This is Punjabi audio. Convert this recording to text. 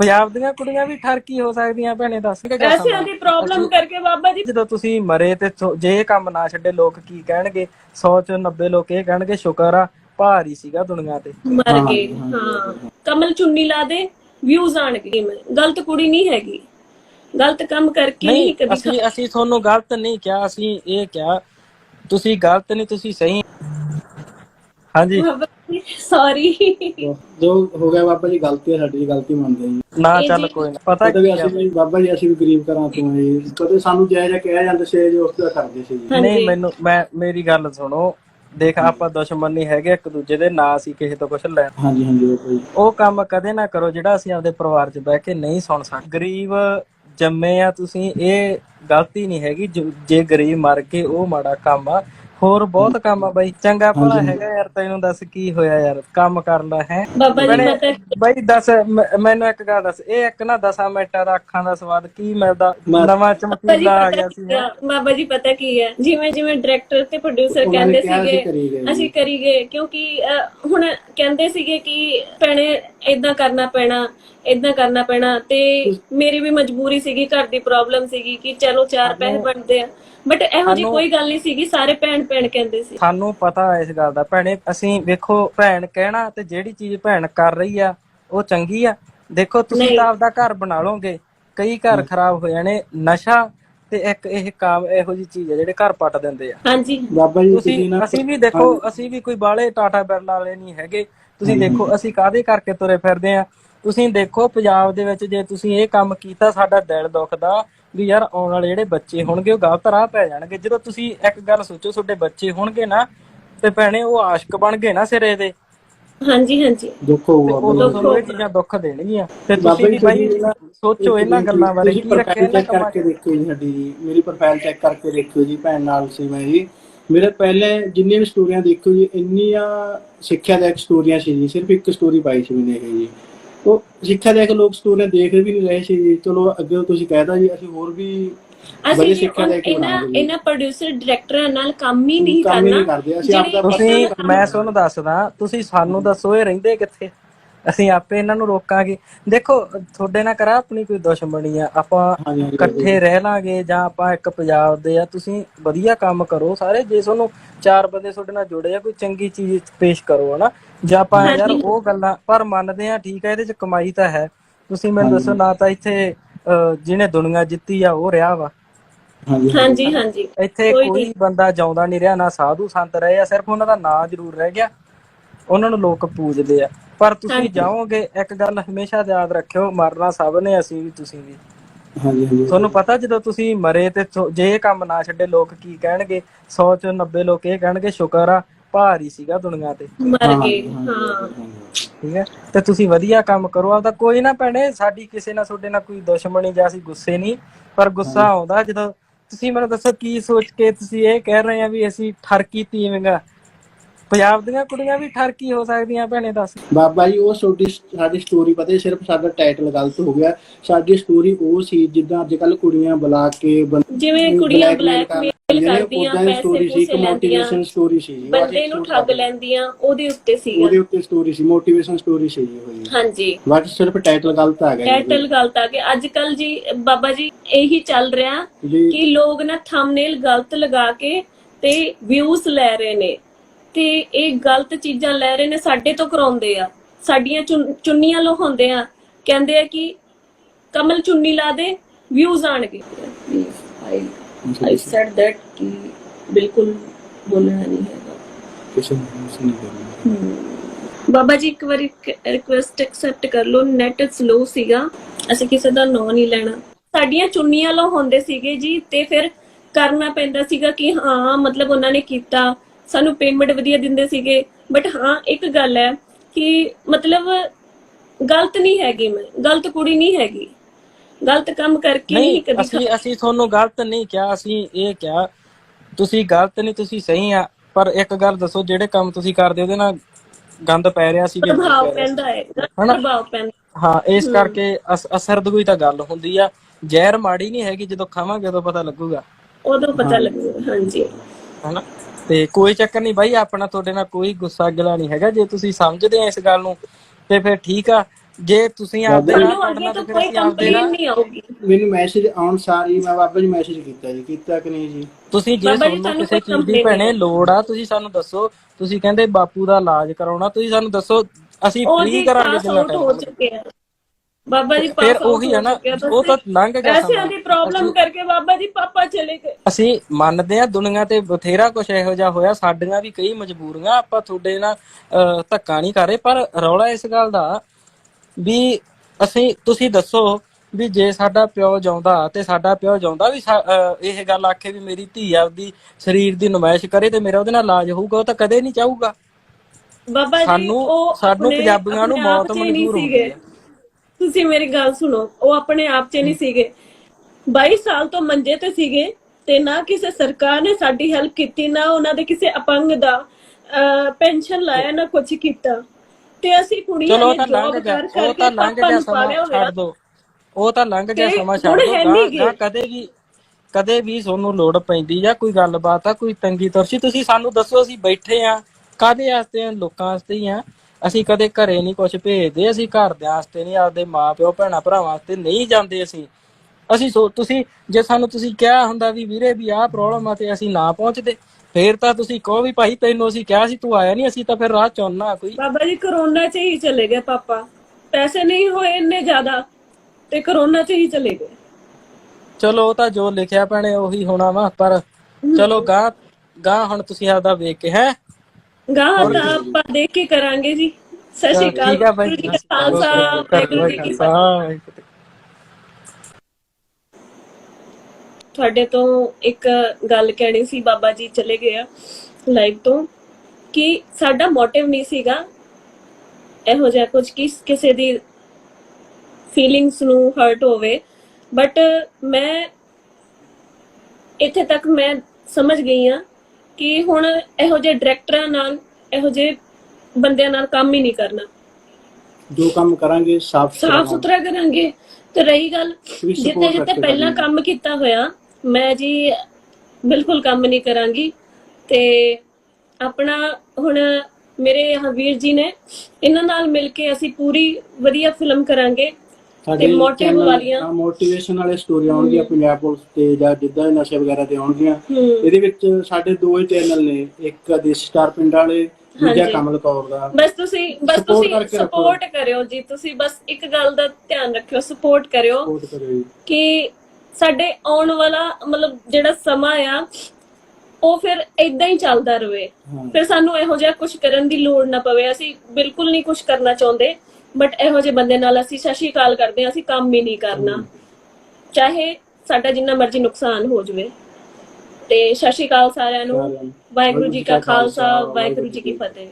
ਪੰਜਾਬ ਦੀਆਂ ਕੁੜੀਆਂ ਵੀ ਠਰਕੀ ਹੋ ਸਕਦੀਆਂ ਭੈਣੇ ਦੱਸ ਕੇ ਕਿਆ ਪੈਸਿਆਂ? ਦੀ ਪ੍ਰੋਬਲਮ ਕਰਕੇ ਬਾਬਾ ਜੀ ਜਦੋਂ ਤੁਸੀਂ ਮਰੇ ਤੇ ਥੋ- ਜੇ ਇਹ ਕੰਮ ਨਾ ਛੱਡੇ ਲੋਕ ਕੀ ਕਹਿਣਗੇ? 100 ਚੋਂ 90 ਲੋਕ ਇਹ ਕਹਿਣਗੇ ਸ਼ੁਕਰ ਆ ਭਾਰੀ ਸੀਗਾ ਦੁਨੀਆ ਤੇ। ਮਰ ਗਏ ਹਾਂ। ਕਮਲ ਚੁੰਨੀ ਲਾ ਦੇ ਵਿਊਜ਼ ਆਣਗੇ ਗਲਤ ਕੁੜੀ ਨਹੀਂ ਹੈਗੀ। ਗਲਤ ਕੰਮ ਕਰਕੇ ਨਹੀਂ ਨਹੀਂ ਕਦੀ ਅਸੀਂ ਅਸੀਂ ਤੁਹਾਨੂੰ ਗਲਤ ਨਹੀਂ ਕਿਹਾ ਅਸੀਂ ਇਹ ਕਿਹਾ ਤੁਸੀਂ ਗਲਤ ਨਹੀਂ ਤੁਸੀਂ ਸਹੀ। ਹਾਂਜੀ। ਸੌਰੀ ਜੋ ਹੋ ਗਿਆ ਬਾਬਾ ਜੀ ਗਲਤੀ ਹੈ ਸਾਡੀ ਗਲਤੀ ਮੰਨਦੇ ਹਾਂ ਜੀ। ਨਾ ਚੱਲ ਕੋਈ ਨਾ। ਪਤਾ ਕੀ ਅਸੀਂ ਵੀ ਬਾਬਾ ਜੀ ਅਸੀਂ ਵੀ ਗਰੀਬ ਘਰਾਂ ਤੋਂ ਜੀ। ਕਦੇ ਸਾਨੂੰ ਜਾਇ ਜਾ ਕਿਹਾ ਜਾਂਦਾ ਸੀ ਜੋ ਉਸ ਦਾ ਕਰਦੇ ਸੀ ਜੀ। ਨਹੀਂ ਮੈਨੂੰ ਮੈਂ ਮੇਰੀ ਗੱਲ ਸੁਣੋ। ਦੇਖ ਆਪਾਂ ਦੁਸ਼ਮਣ ਨਹੀਂ ਹੈਗੇ ਇੱਕ ਦੂਜੇ ਦੇ ਨਾ ਅਸੀਂ ਕਿਸੇ ਤੋਂ ਕੁਝ ਲੈ ਹਾਂਜੀ ਹਾਂਜੀ ਬਾਬਾ ਜੀ। ਉਹ ਕੰਮ ਕਦੇ ਨਾ ਕਰੋ ਜਿਹੜਾ ਅਸੀਂ ਆਪਦੇ ਪਰਿਵਾਰ 'ਚ ਬਹਿ ਕੇ ਨਹੀਂ ਸੁਣ ਸਕਦੇ। ਗਰੀਬ ਜੰਮੇ ਆ ਤੁਸੀਂ ਇਹ ਗਲਤੀ ਨਹੀਂ ਹੈਗੀ। ਜੋ- ਜੇ ਗਰੀਬ ਮਰ ਕੇ ਉਹ ਮਾੜਾ ਕੰਮ ਆ ਹੋਰ ਬਹੁਤ ਕੰਮ ਆ ਬਾਈ। ਚੰਗਾ ਭਲਾ ਹੈਗਾ ਯਾਰ ਤੈਨੂੰ ਦੱਸ ਕੀ ਹੋਇਆ ਯਾਰ ਕੰਮ ਕਰ ਲੈ ਹੈ? ਬਾਬਾ ਜੀ ਪਤਾ ਬਾਈ ਦੱਸ ਮੈਨੂੰ ਇੱਕ ਗੱਲ ਦੱਸ ਇਹ ਇੱਕ ਨਾ 10 ਮਿੰਟਾਂ ਦਾ ਅੱਖਾਂ ਦਾ ਸਵਾਦ ਕੀ ਮਿਲਦਾ? ਨਵਾਂ ਬਾਬਾ ਜੀ ਚਮਕੀਲਾ ਆ ਪਤਾ ਗਿਆ ਕੀ ਸੀ ਆ? ਬਾਬਾ ਜੀ ਪਤਾ ਕੀ ਹੈ ਜਿਵੇਂ ਜਿਵੇਂ ਡਾਇਰੈਕਟਰ ਤੇ ਪ੍ਰੋਡਿਊਸਰ ਕਹਿੰਦੇ ਸੀਗੇ। ਅਸੀਂ ਕਰੀ ਗਏ ਕਿਉਂਕਿ ਹੁਣ ਕਹਿੰਦੇ ਸੀਗੇ ਕਿ ਭੈਣੇ ਇਦਾਂ ਕਰਨਾ ਪੈਣਾ ਇਦਾਂ ਕਰਨਾ ਪੈਣਾ ਤੇ ਮੇਰੀ ਵੀ ਮਜਬੂਰੀ ਸੀਗੀ ਘਰ ਦੀ ਪ੍ਰੋਬਲਮ ਸੀਗੀ ਕਿ ਚਲੋ ਚਾਰ ਪੈਸੇ ਬਣਦੇ ਆ। ਬਟ ਇਹੋ ਜੀ ਕੋਈ ਗੱਲ ਨਹੀਂ ਸੀਗੀ ਸਾਰੇ ਭੈਣ ਭੈਣ ਕਹਿੰਦੇ ਸੀ। ਸਾਨੂੰ ਪਤਾ ਇਸ ਗੱਲ ਦਾ ਭੈਣੇ ਅਸੀਂ ਵੇਖੋ ਭੈਣ ਕਹਿਣਾ ਤੇ ਜਿਹੜੀ ਚੀਜ਼ ਭੈਣ ਕਰ ਰਹੀ ਆ ਉਹ ਚੰਗੀ ਆ। ਦੇਖੋ ਤੁਸੀਂ ਤਾਂ ਆਪਦਾ ਘਰ ਬਣਾ ਲਓਗੇ। ਕਈ ਘਰ ਖਰਾਬ ਹੋ ਜਾਣੇ ਨਸ਼ਾ ਤੇ ਇੱਕ ਇਹ ਕਾਮ ਇਹੋ ਜੀ ਚੀਜ਼ ਆ ਜਿਹੜੇ ਘਰ ਪੱਟ ਦਿੰਦੇ ਆ। ਹਾਂਜੀ। ਬਾਬਾ ਜੀ ਤੁਸੀਂ ਨਾ ਅਸੀਂ ਵੀ ਦੇਖੋ ਅਸੀਂ ਵੀ ਕੋਈ ਬਾਲੇ ਟਾਟਾ ਬਿਰਲਾ ਵਾਲੇ ਨਹੀਂ ਹੈਗੇ। ਤੁਸੀਂ ਦੇਖੋ ਅਸੀਂ ਕਾਦੇ ਕਰਕੇ ਤੁਰੇ ਫਿਰਦੇ ਆ? ਤੁਸੀਂ ਦੇਖੋ ਪੰਜਾਬ ਦੇ ਵਿੱਚ ਜੇ ਤੁਸੀਂ ਇਹ ਕੰਮ ਕੀਤਾ ਸਾਡਾ ਦਿਲ ਦੁਖਦਾ ਵੀ ਯਾਰ ਆਉਣ ਵਾਲੇ ਜਿਹੜੇ ਬੱਚੇ ਹੋਣਗੇ ਉਹ ਗਲਤ ਰਾਹ ਪੈ ਜਾਣਗੇ। ਜਦੋਂ ਤੁਸੀਂ ਇੱਕ ਗੱਲ ਸੋਚੋ ਤੁਹਾਡੇ ਬੱਚੇ ਹੋਣਗੇ ਨਾ ਤੇ ਭੈਣੇ ਉਹ ਆਸ਼ਕ ਬਣ ਗਏ ਨਾ ਸਿਰੇ ਦੇ। ਹਾਂਜੀ ਹਾਂਜੀ। ਦੁੱਖ ਹੋਊਗਾ ਉਦੋਂ ਤੁਹਾਨੂੰ ਇਹ ਚੀਜ਼ਾਂ ਦੁੱਖ ਦੇਣਗੀਆਂ। ਤੇ ਤੁਸੀਂ ਜੀ ਵੀ ਬਾਈ ਸੋਚੋ ਇਹਨਾਂ ਗੱਲਾਂ ਬਾਰੇ ਕੀ ਰੱਖਿਆ ਚੈੱਕ ਕਰਕੇ ਦੇਖਿਓ ਜੀ ਸਾਡੀ ਜੀ। ਮੇਰੀ ਪ੍ਰੋਫਾਈਲ ਚੈੱਕ ਕਰਕੇ ਦੇਖਿਓ ਜੀ ਭੈਣ ਨਾਲ ਸੀ ਮੈਂ ਜੀ। ਮੇਰੇ ਪਹਿਲੇ ਜਿੰਨੀਆਂ ਵੀ ਸਟੋਰੀਆਂ ਦੇਖਿਓ ਜੀ ਇੰਨੀਆਂ ਸਿੱਖਿਆ ਦੇ ਸਟੋਰੀਆਂ ਸੀ ਜੀ। ਸਿਰਫ ਇੱਕ ਸਟੋਰੀ ਪਾਈ ਸੀ ਮੈਨੇ ਇਹ ਜੀ। ਉਹ ਸਿੱਖਿਆ ਦੇ ਲੋਕ ਸਟੋਰੀਆਂ ਦੇਖ ਵੀ ਨਹੀਂ ਰਹੇ ਸੀ ਜੀ। ਚਲੋ ਅੱਗੇ ਤੁਸੀਂ ਕਹਿਦਾ ਜੀ ਅਸੀਂ ਹੋਰ ਵੀ ਅਸੀਂ ਸਿੱਖਿਆ ਦੇ ਕੇ ਇਹਨਾਂ ਇਹਨਾਂ ਪ੍ਰੋਡਿਊਸਰ ਡਾਇਰੈਕਟਰਾਂ ਨਾਲ ਕੰਮ ਹੀ ਨਹੀਂ ਕੰਮ ਹੀ ਨਹੀਂ ਕਰਨਾ। ਕਰਦੇ। ਅਸੀਂ ਜਿਹੜੀ- ਆਪਦਾ ਤੁਸੀਂ ਮੈਂ ਤੁਹਾਨੂੰ ਦੱਸਦਾ ਤੁਸੀਂ ਸਾਨੂੰ ਦੱਸੋ ਇਹ ਰਹਿੰਦੇ ਕਿੱਥੇ? ਅਸੀਂ ਆਪੇ ਇਹਨਾਂ ਨੂੰ ਰੋਕਾਂਗੇ। ਦੇਖੋ ਤੁਹਾਡੇ ਨਾਲ ਕਰਾ ਆਪਣੀ ਕੋਈ ਦੁਸ਼ਮਣੀ ਆ। ਆਪਾਂ ਇਕੱਠੇ ਰਹਿ ਲਾਂਗੇ ਜਾਂ ਆਪਾਂ ਇੱਕ ਪੰਜਾਬ ਦੇ ਆ ਤੁਸੀਂ ਵਧੀਆ ਕੰਮ ਕਰੋ ਸਾਰੇ। ਜੇ ਤੁਹਾਨੂੰ ਚਾਰ ਬੰਦੇ ਤੁਹਾਡੇ ਨਾਲ ਜੁੜੇ ਆ ਕੋਈ ਚੰਗੀ ਚੀਜ਼ ਪੇਸ਼ ਕਰੋ ਹਨਾ? ਜਾਂ ਆਪਾਂ ਯਾਰ ਉਹ ਗੱਲਾਂ ਪਰ ਮੰਨਦੇ ਆ ਠੀਕ ਹੈ ਇਹਦੇ ਚ ਕਮਾਈ ਤਾਂ ਹੈ। ਤੁਸੀਂ ਮੈਨੂੰ ਦੱਸੋ ਨਾ ਤਾਂ ਇੱਥੇ ਅਹ, ਜਿਹਨੇ ਦੁਨੀਆ ਜਿੱਤੀ ਆ ਉਹ ਰਿਹਾ ਵਾ। ਹਾਂਜੀ ਹਾਂਜੀ। ਹਾਂਜੀ ਇੱਥੇ ਕੋਈ ਬੰਦਾ ਜਾਉਂਦਾ ਨਹੀਂ ਰਿਹਾ ਨਾ ਸਾਧੂ ਸੰਤ ਰਹੇ ਆ ਸਿਰਫ ਉਹਨਾਂ ਦਾ ਨਾਂ ਜ਼ਰੂਰ ਰਹਿ ਗਿਆ। ਉਹਨਾਂ ਨੂੰ ਲੋਕ ਪੂਜਦੇ ਆ। ਪਰ ਤੁਸੀਂ ਜਾਓਗੇ ਇੱਕ ਗੱਲ ਹਮੇਸ਼ਾ ਯਾਦ ਰੱਖਿਓ ਮਰਨਾ ਸਭ ਨੇ ਅਸੀਂ ਵੀ ਤੁਸੀਂ ਵੀ। ਹਾਂਜੀ ਹਾਂਜੀ। ਤੁਹਾਨੂੰ ਪਤਾ ਜਦੋਂ ਤੁਸੀਂ ਮਰੇ ਤੇ ਥੋ- ਜੇ ਇਹ ਕੰਮ ਨਾ ਛੱਡੇ ਲੋਕ ਕੀ ਕਹਿਣਗੇ? 100 ਚੋਂ 90 ਲੋਕ ਇਹ ਕਹਿਣਗੇ ਸ਼ੁਕਰ ਆ ਭਾਰੀ ਸੀਗਾ ਦੁਨੀਆ ਤੇ। ਮਰ ਗਏ ਹਾਂ। ਠੀਕ ਹੈ? ਤੇ ਤੁਸੀਂ ਵਧੀਆ ਕੰਮ ਕਰੋ ਆਪਦਾ ਕੋਈ ਨਾ ਭੈਣੇ ਸਾਡੀ ਕਿਸੇ ਨਾਲ ਤੁਹਾਡੇ ਨਾਲ ਕੋਈ ਦੁਸ਼ਮਣੀ ਜਾਂ ਅਸੀਂ ਗੁੱਸੇ ਨਹੀਂ ਪਰ ਗੁੱਸਾ ਆਉਂਦਾ ਜਦੋਂ ਤੁਸੀਂ ਮੈਨੂੰ ਦੱਸੋ ਕੀ ਸੋਚ ਕੇ ਤੁਸੀਂ ਇਹ ਕਹਿ ਰਹੇ ਆ ਵੀ ਅਸੀਂ ਠਰਕੀ ਤੀਵੀਂਗਾ? ਪੰਜਾਬ ਦੀਆਂ ਕੁੜੀਆਂ ਵੀ ਠਰਕੀ ਹੋ ਸਕਦੀਆਂ ਭੈਣੇ ਦੱਸ। ਬਾਬਾ ਜੀ ਉਹ ਛੋਟੀ ਸਾਡੀ ਸਟੋਰੀ ਪਤਾ ਹੈ, ਸਿਰਫ ਸਾਡਾ ਟਾਈਟਲ ਗਲਤ ਹੋ ਗਿਆ। ਸਾਡੀ ਸਟੋਰੀ ਉਹ ਸੀ ਜਿੱਦਾਂ ਅੱਜ ਕੱਲ ਕੁੜੀਆਂ ਬੁਲਾ ਕੇ ਜਿਵੇਂ ਕੁੜੀਆਂ ਬਲੈਕਮੇਲ ਕਰਦੀਆਂ ਪੈਸੇ story ਸੀ ਇੱਕ ਮੋਟੀਵੇਸ਼ਨ ਸਟੋਰੀ ਸੀ ਬੰਦੇ ਨੂੰ ਠੱਗ ਲੈਂਦੀਆਂ ਉਹਦੇ ਉੱਤੇ ਸੀਗਾ। ਉਹਦੇ ਉੱਤੇ ਸਟੋਰੀ ਸੀ ਮੋਟੀਵੇਸ਼ਨ ਸਟੋਰੀ ਸੀ ਹੋਈ ਹਾਂਜੀ। ਬਟ ਸਿਰਫ ਟਾਈਟਲ ਗਲਤ ਆ ਗਿਆ। ਟਾਈਟਲ ਗਲਤ ਆ ਕਿ ਅੱਜ ਕੱਲ ਜੀ ਬਾਬਾ ਜੀ ਇਹੀ ਚੱਲ ਰਿਹਾ ਕਿ ਲੋਕ ਨਾ ਥੰਬਨੇਲ ਗਲਤ ਲਗਾ ਕੇ ਤੇ ਵਿਊਜ਼ ਲੈ ਰਹੇ ਨੇ। ਤੇ ਇਹ ਗਲਤ ਚੀਜ਼ਾਂ ਲੈ ਰਹੇ ਨੇ ਸਾਡੇ ਤੋਂ ਕਰਾਉਂਦੇ ਆ। ਸਾਡੀਆਂ ਚੁੰਨ- ਚੁੰਨੀਆਂ ਲਹਾਉਂਦੇ ਆ। ਕਹਿੰਦੇ ਆ ਕਿ ਕਮਲ ਚੁੰਨੀ ਲਾ ਦੇ ਵਿਊਜ਼ ਆਣਗੇ। ਆਈ ਆਈ ਸੈਡ ਦੈਟ ਕਿ ਬਿਲਕੁਲ ਬੋਲਣਾ ਨਹੀਂ ਹੈਗਾ। ਕਿਸੇ ਨੂੰ ਕੁਛ ਨਹੀਂ ਕਰਨਾ ਬਾਬਾ ਜੀ ਇੱਕ ਵਾਰੀ ਰਿਕੁਐਸਟ ਐਕਸੈਪਟ ਕਰ ਲਓ ਨੈਟ ਸਲੋ ਸੀਗਾ। ਅਸੀਂ ਕਿਸੇ ਦਾ ਨਾਂ ਨਹੀਂ ਲੈਣਾ। ਸਾਡੀਆਂ ਚੁੰਨੀਆਂ ਲੋ ਹੁੰਦੇ ਸੀਗੇ ਜੀ ਤੇ ਫਿਰ ਕਰਨਾ ਪੈਂਦਾ ਸੀਗਾ ਕਿ ਹਾਂ ਮਤਲਬ ਉਹਨਾਂ ਨੇ ਕੀਤਾ। ਸਾਨੂੰ ਪੇਮੈਂਟ ਵਧੀਆ ਦਿੰਦੇ ਸੀਗੇ। ਬਟ ਹਾਂ ਇੱਕ ਗੱਲ ਹੈ ਕਿ ਮਤਲਬ ਗਲਤ ਨਹੀਂ ਹੈਗੀ ਮੈਂ ਗਲਤ ਕੁੜੀ ਨਹੀਂ ਹੈਗੀ। ਗਲਤ ਕੰਮ ਕਰਕੇ ਨਹੀਂ ਕਦੀ ਅਸੀਂ ਅਸੀਂ ਤੁਹਾਨੂੰ ਗਲਤ ਨਹੀਂ ਕਿਹਾ ਅਸੀਂ ਇਹ ਕਿਹਾ ਤੁਸੀਂ ਗਲਤ ਨਹੀਂ ਤੁਸੀਂ ਸਹੀ ਆ। ਪਰ ਇੱਕ ਗੱਲ ਦੱਸੋ ਜਿਹੜੇ ਕੰਮ ਤੁਸੀਂ ਕਰਦੇ ਉਹਦੇ ਨਾਲ ਗੰਦ ਪੈ ਰਿਹਾ ਸੀ ਪ੍ਰਭਾਵ ਪੈਂਦਾ ਹੈ ਪ੍ਰਭਾਵ ਪੈਂਦਾ ਹਾਂ। ਇਸ ਕਰਕੇ ਅਸ- ਅਸਰ ਦੀ ਤਾਂ ਗੱਲ ਹੁੰਦੀ ਆ। ਜ਼ਹਿਰ ਮਾੜੀ ਨਹੀਂ ਹੈਗੀ ਜਦੋਂ ਖਾਵਾਂਗੇ ਉਦੋਂ ਪਤਾ ਲੱਗੂਗਾ। ਉਦੋਂ ਪਤਾ ਲੱਗੂਗਾ ਹਾਂਜੀ। ਹਨਾ? ਤੇ ਕੋਈ ਚੱਕਰ ਨਹੀਂ ਬਾਈ ਆਪਣਾ ਤੁਹਾਡੇ ਨਾਲ ਕੋਈ ਗੁੱਸਾ ਗਿਲਾ ਨਹੀਂ ਹੈਗਾ। ਜੇ ਤੁਸੀਂ ਸਮਝਦੇ ਆ ਇਸ ਗੱਲ ਨੂੰ ਤੇ ਫਿਰ ਠੀਕ ਆ। ਜੇ ਤੁਸੀਂ ਆਪਦੇ ਨਾਲ ਤੁਹਾਨੂੰ ਪੜਨਾ ਅੱਗੇ ਤੇ ਤੋਂ ਫਿਰ ਕੋਈ ਅਸੀਂ ਆਪਦੇ ਨਾਲ ਕੰਪਲੇਨ ਨਹੀਂ ਆਊਗੀ। ਮੈਨੂੰ ਮੈਸੇਜ ਆਉਣ ਸਾਰ ਹੀ ਮੈਂ ਬਾਬਾ ਜੀ ਮੈਸੇਜ ਕੀਤਾ ਜੀ। ਕੀਤਾ ਕਿ ਨਹੀਂ ਜੀ? ਤੁਸੀਂ ਜੇ ਬਾਬਾ ਜੀ, ਤੁਹਾਨੂੰ ਤੁਹਾਨੂੰ ਕਿਸੇ ਕੋਈ ਚੀਜ਼ ਦੀ complaint ਭੈਣੇ। ਲੋੜ ਆ ਤੁਸੀਂ ਸਾਨੂੰ ਦੱਸੋ। ਤੁਸੀਂ ਕਹਿੰਦੇ ਬਾਪੂ ਦਾ ਇਲਾਜ ਕਰਾਉਣਾ ਤੁਸੀਂ ਸਾਨੂੰ ਦੱਸੋ ਅਸੀਂ ਉਹ ਫ੍ਰੀ ਜੀ ਕਰਾਂਗੇ ਪਾਸ ਜਿੰਨਾ ਆਊਟ ਹੋ ਟਾਈਮ ਚੁੱਕੇ ਆ। ਬਾਬਾ ਜੀ ਫਿਰ ਉਹੀ ਆ ਨਾ ਉਹ ਤਾਂ ਲੰਘ ਗਿਆ ਪੈਸਿਆਂ ਦੀ ਪ੍ਰੋਬਲਮ ਕਰਕੇ ਬਾਬਾ ਜੀ ਪਾਪਾ ਚਲੇ ਗਏ ਅਸੀਂ ਮੰਨਦੇ ਆ ਦੁਨੀਆ ਤੇ ਬਥੇਰਾ ਕੁਝ ਇਹੋ ਜਿਹਾ ਹੋਇਆ ਸਾਡੀਆਂ ਵੀ ਕਈ ਮਜਬੂਰੀਆਂ ਆਪਾਂ ਤੁਹਾਡੇ ਨਾਲ ਧੱਕਾ ਨਹੀਂ ਕਰ ਰਹੇ ਪਰ ਰੌਲਾ ਇਸ ਗੱਲ ਦਾ ਵੀ ਅਸੀਂ ਤੁਸੀਂ ਦੱਸੋ ਵੀ ਜੇ ਸਾਡਾ ਪਿਓ ਜਾਉਂਦਾ ਤੇ ਸਾਡਾ ਪਿਓ ਜਾਉਂਦਾ ਵੀ ਇਹ ਗੱਲ ਆਖੇ ਵੀ ਮੇਰੀ ਧੀ ਆਪਦੀ ਸਰੀਰ ਦੀ ਨੁਮਾਇਸ਼ ਕਰੇ ਤੇ ਮੇਰਾ ਉਹਦੇ ਨਾਲ ਇਲਾਜ ਹੋਊਗਾ ਉਹ ਤਾਂ ਕਦੇ ਨਹੀਂ ਚਾਹੂਗਾ ਬਾਬਾ ਜੀ ਸਾਨੂੰ- ਉਹ ਸਾਨੂੰ ਪੰਜਾਬੀਆਂ ਨੂੰ ਮੌਤ ਹੀ ਮਨਜ਼ੂਰ ਹੁੰਦੀ ਸੀਗੇ। ਹੈ। ਤੁਸੀਂ ਮੇਰੀ ਗੱਲ ਸੁਣੋ ਉਹ ਆਪਣੇ ਆਪ 'ਚ ਨਹੀਂ ਸੀਗੇ। 22 ਸਾਲ ਤੋਂ ਮੰਜੇ ਤੇ ਸੀਗੇ ਤੇ ਨਾ ਕਿਸੇ ਸਰਕਾਰ ਨੇ ਸਾਡੀ ਹੈਲਪ ਕੀਤੀ ਨਾ ਉਹਨਾਂ ਦੇ ਕਿਸੇ ਅਪੰਗ ਦਾ ਪੈਨਸ਼ਨ ਲਾਇਆ ਨਾ ਕੁਝ ਕੀਤਾ। ਤੇ ਅਸੀਂ ਕੁੜੀਆਂ ਨੇ ਜੌਬ ਕਰ ਤਾਂ ਲੰਘ ਪਾਪਾ ਗਿਆ ਨੂੰ ਪਾਲਿਆ ਸਮਾਂ ਹੋਇਆ ਉਹ ਤਾਂ ਲੰਘ ਗਿਆ ਸਮਾਂ ਛੱਡ ਦੋ ਕਦੇ ਵੀ ਕਦੇ ਵੀ ਤੁਹਾਨੂੰ ਲੋੜ ਪੈਂਦੀ ਜਾਂ ਕੋਈ ਗੱਲਬਾਤ ਆ ਕੋਈ ਤੰਗੀ ਤਰਸ਼ੀ ਤੁਸੀਂ ਸਾਨੂੰ ਦੱਸੋ ਅਸੀਂ ਬੈਠੇ ਆ ਕਾਦੇ ਵਾਸਤੇ ਆ ਲੋਕਾਂ ਵਾਸਤੇ ਹੀ ਆ? ਅਸੀਂ ਕਦੇ ਘਰੇ ਨਹੀਂ ਕੁਝ ਭੇਜਦੇ ਅਸੀਂ ਘਰ ਦੇ ਵਾਸਤੇ ਨਹੀਂ ਆਪਦੇ ਮਾਪਿਓ ਭੈਣਾਂ ਭਰਾਵਾਂ ਵਾਸਤੇ ਨਹੀਂ ਜਾਂਦੇ ਅਸੀਂ। ਅਸੀਂ ਸੋ ਤੁਸੀਂ ਜੇ ਸਾਨੂੰ ਤੁਸੀਂ ਕਿਹਾ ਹੁੰਦਾ ਵੀ ਵੀਰੇ ਵੀ ਆਹ ਪ੍ਰੋਬਲਮ ਆ ਤੇ ਅਸੀਂ ਨਾ ਪਹੁੰਚਦੇ ਫੇਰ ਤਾਂ ਤੁਸੀਂ ਕਹੋ ਵੀ ਭਾਈ ਤੈਨੂੰ ਅਸੀਂ ਕਿਹਾ ਸੀ ਤੂੰ ਆਇਆ ਨਹੀਂ ਅਸੀਂ ਤਾਂ ਫਿਰ ਰਾਹ ਚੁਣਨਾ ਕੋਈ। ਬਾਬਾ ਜੀ ਕਰੋਨਾ 'ਚ ਹੀ ਚਲੇ ਗਏ ਪਾਪਾ। ਪੈਸੇ ਨਹੀਂ ਹੋਏ ਇੰਨੇ ਜ਼ਿਆਦਾ ਤੇ ਕਰੋਨਾ 'ਚ ਹੀ ਚਲੇ ਗਏ। ਚਲੋ ਉਹ ਤਾਂ ਜੋ ਲਿਖਿਆ ਭੈਣੇ ਉਹੀ ਹੋਣਾ ਵਾ ਪਰ ਚਲੋ ਗਾਂ ਗਾਂ ਹੁਣ ਤੁਸੀਂ ਆਪਦਾ ਵੇਖ ਕੇ ਹੈ? ਗਾਹ ਤਾਂ ਆਪਾਂ ਦੇਖ ਕੇ ਕਰਾਂਗੇ ਜੀ। ਸਤਿ ਸ਼੍ਰੀ ਅਕਾਲ ਠੀਕ ਆ ਬਾਈ ਵਾਹਿਗੁਰੂ ਜੀ ਕਾ ਖਾਲਸਾ ਵਾਹਿਗੁਰੂ ਜੀ ਕੀ ਫਤਿਹ। ਤੁਹਾਡੇ ਤੋਂ ਇੱਕ ਗੱਲ ਕਹਿਣੀ ਸੀ ਬਾਬਾ ਜੀ ਚਲੇ ਗਏ ਆ ਲਾਈਵ ਤੋਂ ਕਿ ਸਾਡਾ ਮੋਟਿਵ ਨਹੀਂ ਸੀਗਾ ਇਹੋ ਜਿਹਾ ਕੁਝ ਕਿ ਕਿਸੇ ਦੀ ਫੀਲਿੰਗਸ ਨੂੰ ਹਰਟ ਹੋਵੇ। ਬਟ ਮੈਂ ਇੱਥੇ ਤੱਕ ਮੈਂ ਸਮਝ ਗਈ ਆ ਕਿ ਹੁਣ ਇਹੋ ਜਿਹੇ ਡਾਇਰੈਕਟਰਾਂ ਨਾਲ ਇਹੋ ਜਿਹੇ ਬੰਦਿਆਂ ਨਾਲ ਕੰਮ ਹੀ ਨਹੀਂ ਕਰਨਾ। ਜੋ ਕੰਮ ਕਰਾਂਗੇ ਸਾਫ਼ ਸਾਫ਼ ਸੁਥਰਾ ਕਰਾਂਗੇ। ਤੇ ਰਹੀ ਗੱਲ ਜਿੱਤੇ ਕਰਕੇ ਪਹਿਲਾਂ। ਕੰਮ ਕੀਤਾ ਹੋਇਆ ਮੈਂ ਜੀ ਬਿਲਕੁਲ ਕੰਮ ਨਹੀਂ ਕਰਾਂਗੀ। ਤੇ ਆਪਣਾ ਹੁਣ ਮੇਰੇ ਆਹ ਵੀਰ ਜੀ ਨੇ ਇਹਨਾਂ ਨਾਲ ਮਿਲ ਕੇ ਅਸੀਂ ਪੂਰੀ ਵਧੀਆ ਫਿਲਮ ਕਰਾਂਗੇ। ਤੇ motive ਵਾਲੀਆਂ। ਮੋਟੀਵੇਸ਼ਨ ਵਾਲੇ ਸਟੋਰੀ ਆਉਣਗੀਆਂ ਪੰਜਾਬ ਪੁਲਿਸ ਤੇ ਜਾਂ ਜਿੱਦਾਂ ਇਹ ਨਸ਼ੇ ਵਗੈਰਾ ਤੇ ਆਉਣਗੀਆਂ। ਇਹਦੇ ਵਿੱਚ ਸਾਡੇ ਦੋ ਹੀ ਚੈਨਲ ਨੇ ਇੱਕ ਦੇਸੀ ਸਟਾਰ ਪਿੰਡ ਵਾਲੇ ਦੂਜਾ। ਕਮਲ ਕੌਰ ਦਾ। ਬਸ ਤੁਸੀਂ ਬਸ ਤੁਸੀਂ। ਸਪੋਰਟ ਕਰਿਓ ਜੀ ਤੁਸੀਂ ਬਸ ਇੱਕ ਗੱਲ ਦਾ ਧਿਆਨ ਰੱਖਿਓ ਸਪੋਰਟ ਕਰਿਓ ਕਿ ਸਾਡੇ ਆਉਣ ਵਾਲਾ ਮਤਲਬ ਜਿਹੜਾ ਸਮਾਂ ਆ ਉਹ ਫਿਰ ਇਦਾਂ ਹੀ ਚੱਲਦਾ ਰਵੇ। ਹਾਂ। ਫਿਰ ਸਾਨੂੰ ਇਹੋ ਜਿਹਾ ਕੁਝ ਕਰਨ ਦੀ ਲੋੜ ਨਾ ਪਵੇ। ਅਸੀਂ ਬਿਲਕੁਲ ਨਹੀਂ ਕੁਝ ਕਰਨਾ ਚਾਹੁੰਦੇ। ਬਟ ਇਹੋ ਜਿਹੇ ਬੰਦੇ ਨਾਲ ਅਸੀਂ ਸਤਿ ਸ਼੍ਰੀ ਅਕਾਲ ਕਰਦੇ ਹਾਂ ਅਸੀਂ ਕੰਮ ਹੀ ਨਹੀਂ ਕਰਨਾ। ਚਾਹੇ ਸਾਡਾ ਜਿੰਨਾ ਮਰਜ਼ੀ ਨੁਕਸਾਨ ਹੋ ਜਾਵੇ। ਤੇ ਸਾਰਿਆਂ ਨੂੰ। ਸਾਰਿਆਂ ਨੂੰ। ਵਾਹਿਗੁਰੂ ਜੀ ਕਾ ਖਾਲਸਾ ਵਾਹਿਗੁਰੂ ਜੀ ਕੀ ਫਤਿਹ।